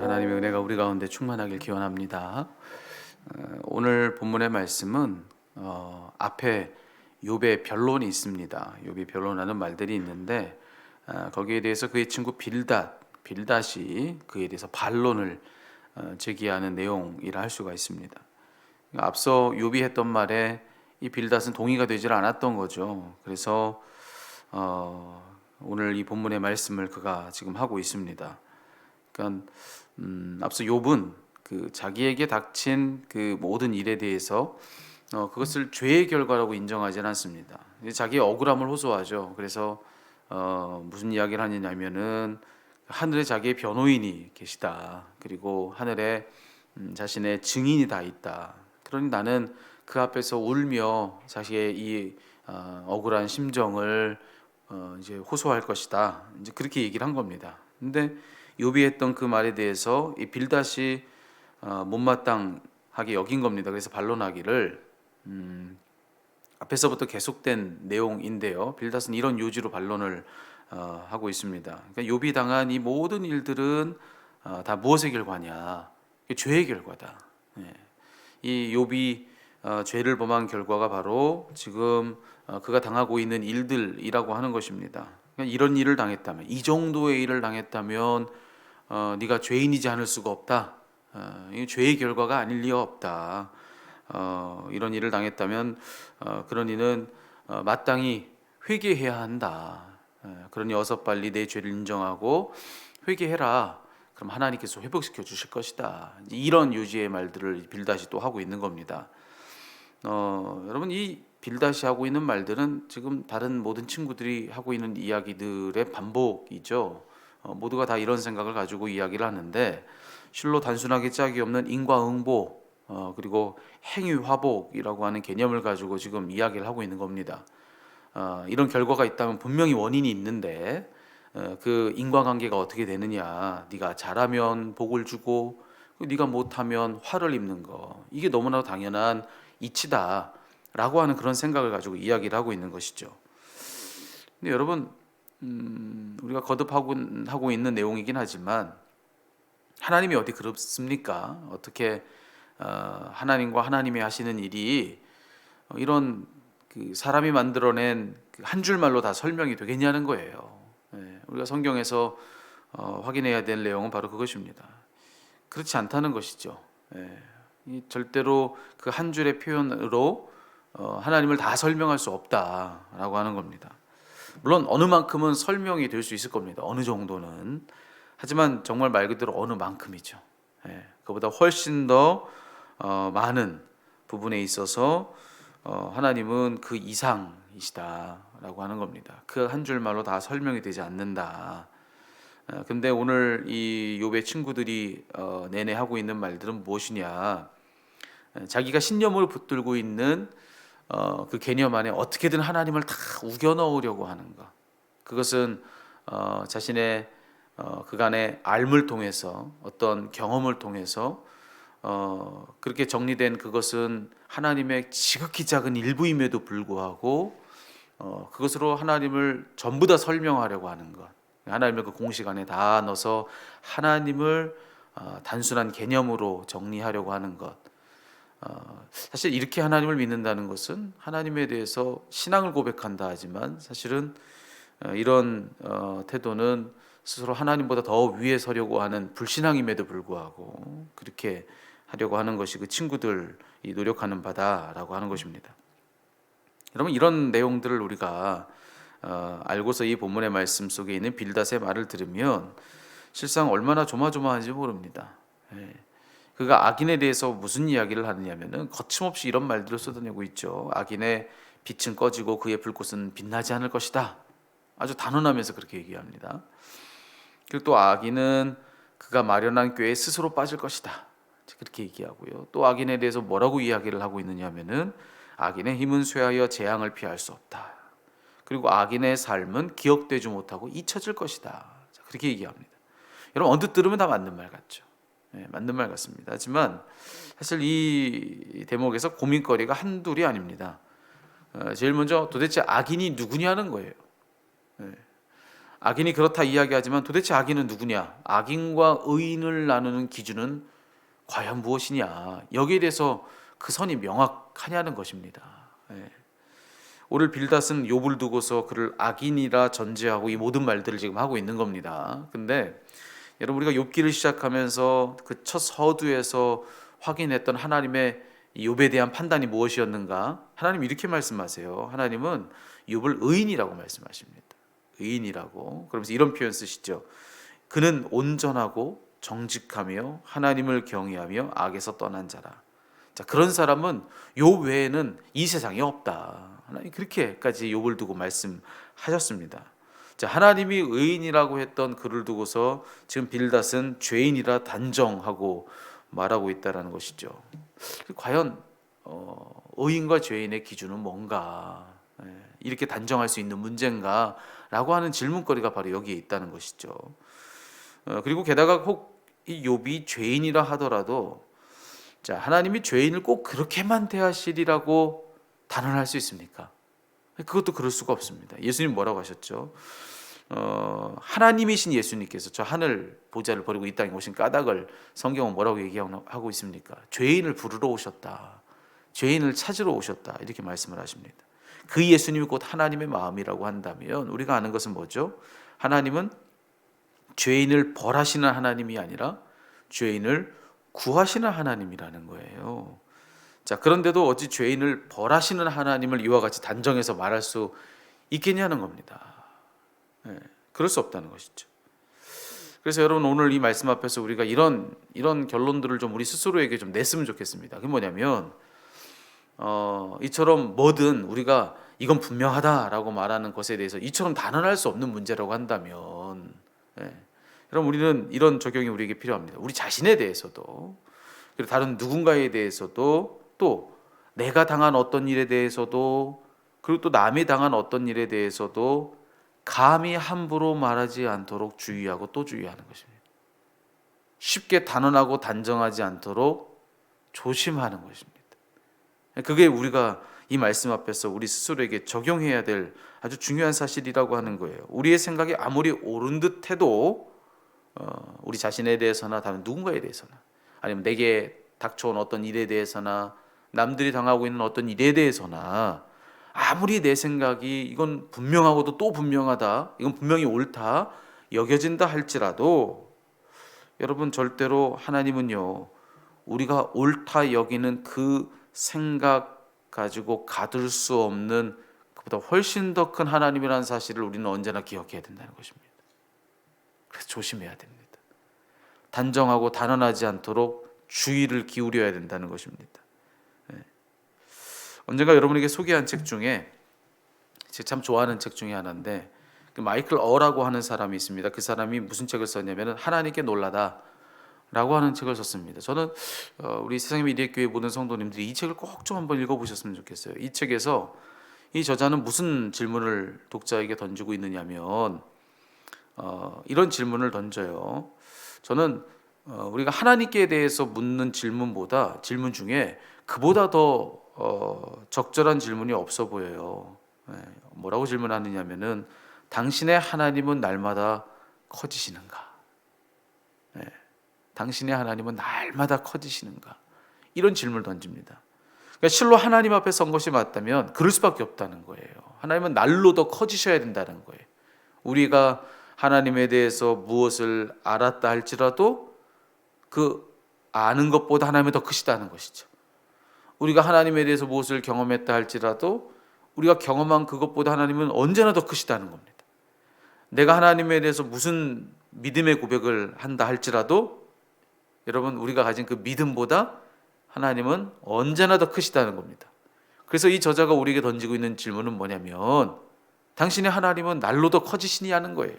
하나님의 은혜가 우리 가운데 충만하길 기원합니다. 어, 오늘 본문의 말씀은 어, 앞에 욥의 변론이 있습니다. 욥이 변론하는 말들이 있는데 어, 거기에 대해서 그의 친구 빌닷 빌닷이 그에 대해서 반론을 어, 제기하는 내용이라 할 수가 있습니다. 그러니까 앞서 욥이 했던 말에 이 빌닷은 동의가 되질 않았던 거죠. 그래서 어, 오늘 이 본문의 말씀을 그가 지금 하고 있습니다. 그러니까 음, 앞서 욥은 그 자기에게 닥친 그 모든 일에 대해서 어, 그것을 죄의 결과라고 인정하지는 않습니다. 자기의 억울함을 호소하죠. 그래서 어, 무슨 이야기를 하느냐면은 하늘에 자기의 변호인이 계시다. 그리고 하늘에 음, 자신의 증인이 다 있다. 그러니 나는 그 앞에서 울며 자신의 이 어, 억울한 심정을 어, 이제 호소할 것이다. 이제 그렇게 얘기를 한 겁니다. 근데 욥이 했던 그 말에 대해서 이 빌닷이 어, 못마땅하게 여긴 겁니다. 그래서 반론하기를 음, 앞에서부터 계속된 내용인데요. 빌닷은 이런 요지로 반론을 어, 하고 있습니다. 그러니까 욥이 당한 이 모든 일들은 어, 다 무엇의 결과냐? 죄의 결과다. 예. 이 욥이 어, 죄를 범한 결과가 바로 지금 어, 그가 당하고 있는 일들이라고 하는 것입니다. 그러니까 이런 일을 당했다면, 이 정도의 일을 당했다면 어, 네가 죄인이지 않을 수가 없다. 어, 이 죄의 결과가 아닐 리가 없다. 어, 이런 일을 당했다면 어, 그런 이는 어, 마땅히 회개해야 한다. 어, 그러니 어서 빨리 내 죄를 인정하고 회개해라. 그럼 하나님께서 회복시켜 주실 것이다. 이런 유지의 말들을 빌다시 또 하고 있는 겁니다. 어, 여러분 이 빌다시 하고 있는 말들은 지금 다른 모든 친구들이 하고 있는 이야기들의 반복이죠. 어, 모두가 다 이런 생각을 가지고 이야기를 하는데 실로 단순하게 짝이 없는 인과응보 어, 그리고 행위화복이라고 하는 개념을 가지고 지금 이야기를 하고 있는 겁니다. 어, 이런 결과가 있다면 분명히 원인이 있는데 어, 그 인과관계가 어떻게 되느냐? 네가 잘하면 복을 주고 네가 못하면 화를 입는 거 이게 너무나 당연한 이치다라고 하는 그런 생각을 가지고 이야기를 하고 있는 것이죠. 근데 여러분 음, 우리가 거듭하고 하고 있는 내용이긴 하지만 하나님이 어디 그렇습니까? 어떻게 어, 하나님과 하나님이 하시는 일이 어, 이런 그 사람이 만들어낸 그한 줄말로 다 설명이 되겠냐는 거예요. 예, 우리가 성경에서 어, 확인해야 될 내용은 바로 그것입니다. 그렇지 않다는 것이죠. 예, 이 절대로 그 한 줄의 표현으로 어, 하나님을 다 설명할 수 없다라고 하는 겁니다. 물론 어느 만큼은 설명이 될 수 있을 겁니다. 어느 정도는. 하지만 정말 말 그대로 어느 만큼이죠. 예, 그보다 훨씬 더 어, 많은 부분에 있어서 어, 하나님은 그 이상이시다라고 하는 겁니다. 그 한 줄말로 다 설명이 되지 않는다. 어, 근데 오늘 이 욥의 친구들이 어, 내내 하고 있는 말들은 무엇이냐? 에, 자기가 신념을 붙들고 있는 어, 그 개념 안에 어떻게든 하나님을 다 우겨 넣으려고 하는 것. 그것은 어, 자신의 어, 그간의 알물 통해서 어떤 경험을 통해서 어, 그렇게 정리된 그것은 하나님의 지극히 작은 일부임에도 불구하고 어, 그것으로 하나님을 전부 다 설명하려고 하는 것. 하나님을 그 공식 안에 다 넣어서 하나님을 어, 단순한 개념으로 정리하려고 하는 것. 어, 사실 이렇게 하나님을 믿는다는 것은 하나님에 대해서 신앙을 고백한다 하지만 사실은 어, 이런 어, 태도는 스스로 하나님보다 더 위에 서려고 하는 불신앙임에도 불구하고 그렇게 하려고 하는 것이 그 친구들이 노력하는 바다라고 하는 것입니다. 여러분 이런 내용들을 우리가 어, 알고서 이 본문의 말씀 속에 있는 빌닷의 말을 들으면 실상 얼마나 조마조마한지 모릅니다. 예. 그가 악인에 대해서 무슨 이야기를 하느냐면은 거침없이 이런 말들을 쏟아내고 있죠. 악인의 빛은 꺼지고 그의 불꽃은 빛나지 않을 것이다. 아주 단언하면서 그렇게 얘기합니다. 그리고 또 악인은 그가 마련한 꾀에 스스로 빠질 것이다. 그렇게 얘기하고요. 또 악인에 대해서 뭐라고 이야기를 하고 있느냐면은 악인의 힘은 쇠하여 재앙을 피할 수 없다. 그리고 악인의 삶은 기억되지 못하고 잊혀질 것이다. 그렇게 얘기합니다. 여러분 언뜻 들으면 다 맞는 말 같죠. 네, 맞는 말 같습니다. 하지만 사실 이 대목에서 고민거리가 한둘이 아닙니다. 어, 제일 먼저 도대체 악인이 누구냐는 거예요. 네. 악인이 그렇다 이야기하지만 도대체 악인은 누구냐? 악인과 의인을 나누는 기준은 과연 무엇이냐? 여기에 대해서 그 선이 명확하냐는 것입니다. 예. 오늘 빌닷은 욥을 두고서 그를 악인이라 전제하고 이 모든 말들을 지금 하고 있는 겁니다. 근데 여러분 우리가 욥기를 시작하면서 그 첫 서두에서 확인했던 하나님의 이 욥에 대한 판단이 무엇이었는가? 하나님 이렇게 말씀하세요. 하나님은 욥을 의인이라고 말씀하십니다. 의인이라고. 그러면서 이런 표현 쓰시죠. 그는 온전하고 정직하며 하나님을 경외하며 악에서 떠난 자라. 자, 그런 사람은 요 외에는 이 세상에 없다. 하나님 그렇게까지 욥을 두고 말씀하셨습니다. 자, 하나님이 의인이라고 했던 그를 두고서 지금 빌닷은 죄인이라 단정하고 말하고 있다라는 것이죠. 과연 어, 의인과 죄인의 기준은 뭔가 예, 이렇게 단정할 수 있는 문제인가라고 하는 질문거리가 바로 여기에 있다는 것이죠. 어, 그리고 게다가 혹 이 욥이 죄인이라 하더라도 자 하나님이 죄인을 꼭 그렇게만 대하시리라고 단언할 수 있습니까? 그것도 그럴 수가 없습니다. 예수님 뭐라고 하셨죠? 어, 하나님이신 예수님께서 저 하늘 보좌를 버리고 이 땅에 오신 까닭을 성경은 뭐라고 얘기하고 있습니까? 죄인을 부르러 오셨다. 죄인을 찾으러 오셨다. 이렇게 말씀을 하십니다. 그 예수님이 곧 하나님의 마음이라고 한다면 우리가 아는 것은 뭐죠? 하나님은 죄인을 벌하시는 하나님이 아니라 죄인을 구하시는 하나님이라는 거예요. 자, 그런데도 어찌 죄인을 벌하시는 하나님을 이와 같이 단정해서 말할 수 있겠냐는 겁니다. 예, 그럴 수 없다는 것이죠. 그래서 여러분 오늘 이 말씀 앞에서 우리가 이런 이런 결론들을 좀 우리 스스로에게 좀 냈으면 좋겠습니다. 그게 뭐냐면 어, 이처럼 뭐든 우리가 이건 분명하다라고 말하는 것에 대해서 이처럼 단언할 수 없는 문제라고 한다면 예, 여러분 우리는 이런 적용이 우리에게 필요합니다. 우리 자신에 대해서도 그리고 다른 누군가에 대해서도 또 내가 당한 어떤 일에 대해서도 그리고 또 남이 당한 어떤 일에 대해서도 감히 함부로 말하지 않도록 주의하고 또 주의하는 것입니다. 쉽게 단언하고 단정하지 않도록 조심하는 것입니다. 그게 우리가 이 말씀 앞에서 우리 스스로에게 적용해야 될 아주 중요한 사실이라고 하는 거예요. 우리의 생각이 아무리 옳은 듯해도 어, 우리 자신에 대해서나 다른 누군가에 대해서나 아니면 내게 닥쳐온 어떤 일에 대해서나 남들이 당하고 있는 어떤 일에 대해서나 아무리 내 생각이 이건 분명하고도 또 분명하다, 이건 분명히 옳다 여겨진다 할지라도 여러분 절대로 하나님은요 우리가 옳다 여기는 그 생각 가지고 가둘 수 없는 그보다 훨씬 더 큰 하나님이라는 사실을 우리는 언제나 기억해야 된다는 것입니다. 그래서 조심해야 됩니다. 단정하고 단언하지 않도록 주의를 기울여야 된다는 것입니다. 언젠가 여러분에게 소개한 책 중에 제가 참 좋아하는 책 중에 하나인데 그 마이클 어라고 하는 사람이 있습니다. 그 사람이 무슨 책을 썼냐면은 하나님께 놀라다. 라고 하는 책을 썼습니다. 저는 어, 우리 세상의 미래교회 모든 성도님들이 이 책을 꼭 좀 한번 읽어보셨으면 좋겠어요. 이 책에서 이 저자는 무슨 질문을 독자에게 던지고 있느냐면 어, 이런 질문을 던져요. 저는 어, 우리가 하나님께 대해서 묻는 질문보다 질문 중에 그보다 더 어, 적절한 질문이 없어 보여요. 네, 뭐라고 질문하느냐면은 당신의 하나님은 날마다 커지시는가? 네, 당신의 하나님은 날마다 커지시는가? 이런 질문을 던집니다. 그러니까 실로 하나님 앞에 선 것이 맞다면 그럴 수밖에 없다는 거예요. 하나님은 날로 더 커지셔야 된다는 거예요. 우리가 하나님에 대해서 무엇을 알았다 할지라도 그 아는 것보다 하나님이 더 크시다는 것이죠. 우리가 하나님에 대해서 무엇을 경험했다 할지라도 우리가 경험한 그것보다 하나님은 언제나 더 크시다는 겁니다. 내가 하나님에 대해서 무슨 믿음의 고백을 한다 할지라도 여러분 우리가 가진 그 믿음보다 하나님은 언제나 더 크시다는 겁니다. 그래서 이 저자가 우리에게 던지고 있는 질문은 뭐냐면 당신의 하나님은 날로 더 커지시냐는 거예요.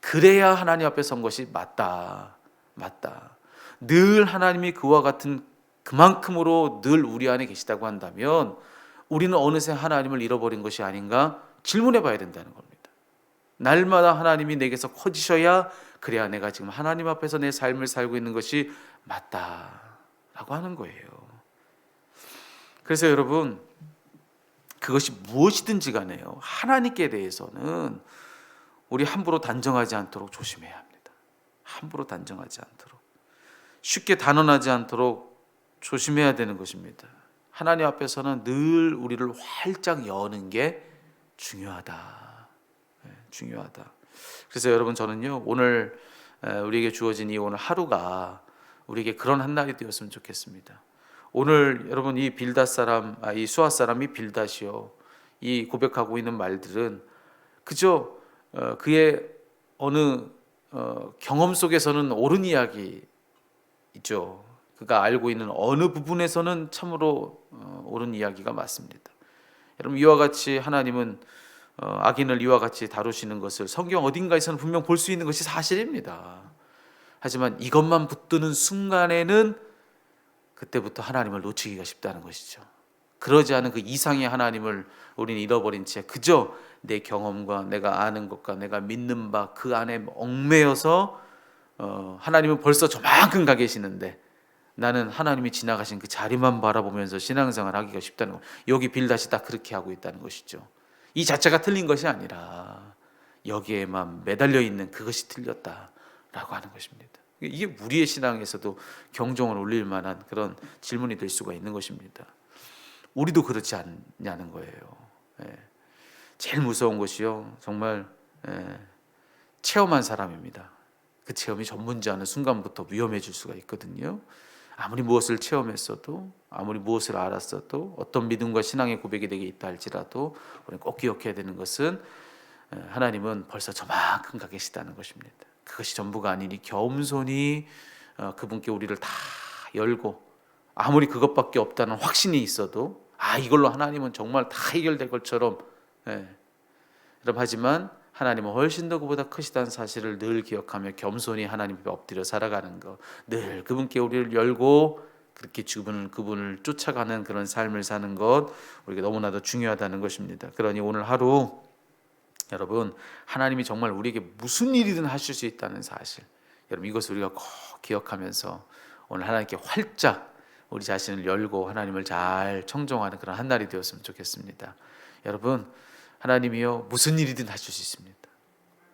그래야 하나님 앞에 선 것이 맞다. 맞다. 늘 하나님이 그와 같은 그만큼으로 늘 우리 안에 계시다고 한다면 우리는 어느새 하나님을 잃어버린 것이 아닌가 질문해 봐야 된다는 겁니다. 날마다 하나님이 내게서 커지셔야 그래야 내가 지금 하나님 앞에서 내 삶을 살고 있는 것이 맞다라고 하는 거예요. 그래서 여러분 그것이 무엇이든지 간에요. 하나님께 대해서는 우리 함부로 단정하지 않도록 조심해야 합니다. 함부로 단정하지 않도록 쉽게 단언하지 않도록 조심해야 되는 것입니다. 하나님 앞에서는 늘 우리를 활짝 여는 게 중요하다. 네, 중요하다. 그래서 여러분 저는요 오늘 에, 우리에게 주어진 이 오늘 하루가 우리에게 그런 한 날이 되었으면 좋겠습니다. 오늘 여러분 이 빌닷 사람, 아, 이 수아 사람이 빌닷이요. 이 고백하고 있는 말들은 그저 어, 그의 어느 어, 경험 속에서는 옳은 이야기이죠. 그가 알고 있는 어느 부분에서는 참으로 어, 옳은 이야기가 맞습니다. 여러분 이와 같이 하나님은 어, 악인을 이와 같이 다루시는 것을 성경 어딘가에서는 분명 볼 수 있는 것이 사실입니다. 하지만 이것만 붙드는 순간에는 그때부터 하나님을 놓치기가 쉽다는 것이죠. 그러지 않은 그 이상의 하나님을 우리는 잃어버린 채 그저 내 경험과 내가 아는 것과 내가 믿는 바 그 안에 얽매여서 어, 하나님은 벌써 저만큼 가 계시는데 나는 하나님이 지나가신 그 자리만 바라보면서 신앙생활 하기가 쉽다는 거. 여기 빌다시 딱 그렇게 하고 있다는 것이죠. 이 자체가 틀린 것이 아니라 여기에만 매달려 있는 그것이 틀렸다라고 하는 것입니다. 이게 우리의 신앙에서도 경종을 울릴 만한 그런 질문이 될 수가 있는 것입니다. 우리도 그렇지 않냐는 거예요. 예. 제일 무서운 것이요, 정말 예, 체험한 사람입니다. 그 체험이 전문지하는 순간부터 위험해질 수가 있거든요. 아무리 무엇을 체험했어도, 아무리 무엇을 알았어도, 어떤 믿음과 신앙의 고백이 되게 있다 할지라도, 우리는 꼭 기억해야 되는 것은 예, 하나님은 벌써 저만큼 가 계시다는 것입니다. 그것이 전부가 아니니 겸손히 어, 그분께 우리를 다 열고 아무리 그것밖에 없다는 확신이 있어도 아 이걸로 하나님은 정말 다 해결될 것처럼 예. 여러분 하지만 하나님은 훨씬 더 그보다 크시다는 사실을 늘 기억하며 겸손히 하나님 앞에 엎드려 살아가는 것, 늘 그분께 우리를 열고 그렇게 그분을 그분을 쫓아가는 그런 삶을 사는 것 우리가 너무나도 중요하다는 것입니다. 그러니 오늘 하루 여러분 하나님이 정말 우리에게 무슨 일이든 하실 수 있다는 사실 여러분 이것을 우리가 꼭 기억하면서 오늘 하나님께 활짝 우리 자신을 열고 하나님을 잘 청정하는 그런 한 날이 되었으면 좋겠습니다. 여러분 하나님이요 무슨 일이든 하실 수 있습니다.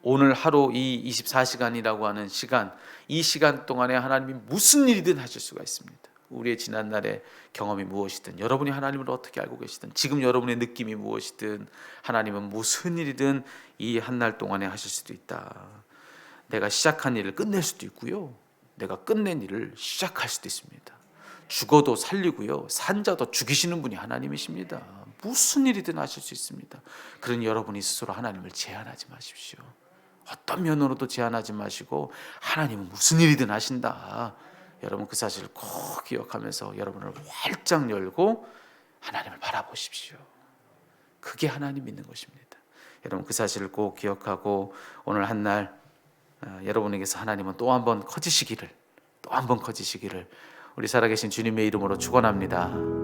오늘 하루 이 24시간이라고 하는 시간 이 시간 동안에 하나님이 무슨 일이든 하실 수가 있습니다. 우리의 지난 날의 경험이 무엇이든 여러분이 하나님을 어떻게 알고 계시든 지금 여러분의 느낌이 무엇이든 하나님은 무슨 일이든 이 한 날 동안에 하실 수도 있다. 내가 시작한 일을 끝낼 수도 있고요. 내가 끝낸 일을 시작할 수도 있습니다. 죽어도 살리고요. 산자도 죽이시는 분이 하나님이십니다. 무슨 일이든 하실 수 있습니다. 그러니 여러분이 스스로 하나님을 제한하지 마십시오. 어떤 면으로도 제한하지 마시고 하나님은 무슨 일이든 하신다. 여러분 그 사실을 꼭 기억하면서 여러분을 활짝 열고 하나님을 바라보십시오. 그게 하나님 믿는 것입니다. 여러분 그 사실을 꼭 기억하고 오늘 한날 어, 여러분에게서 하나님은 또 한 번 커지시기를 또 한 번 커지시기를 우리 살아계신 주님의 이름으로 축원합니다.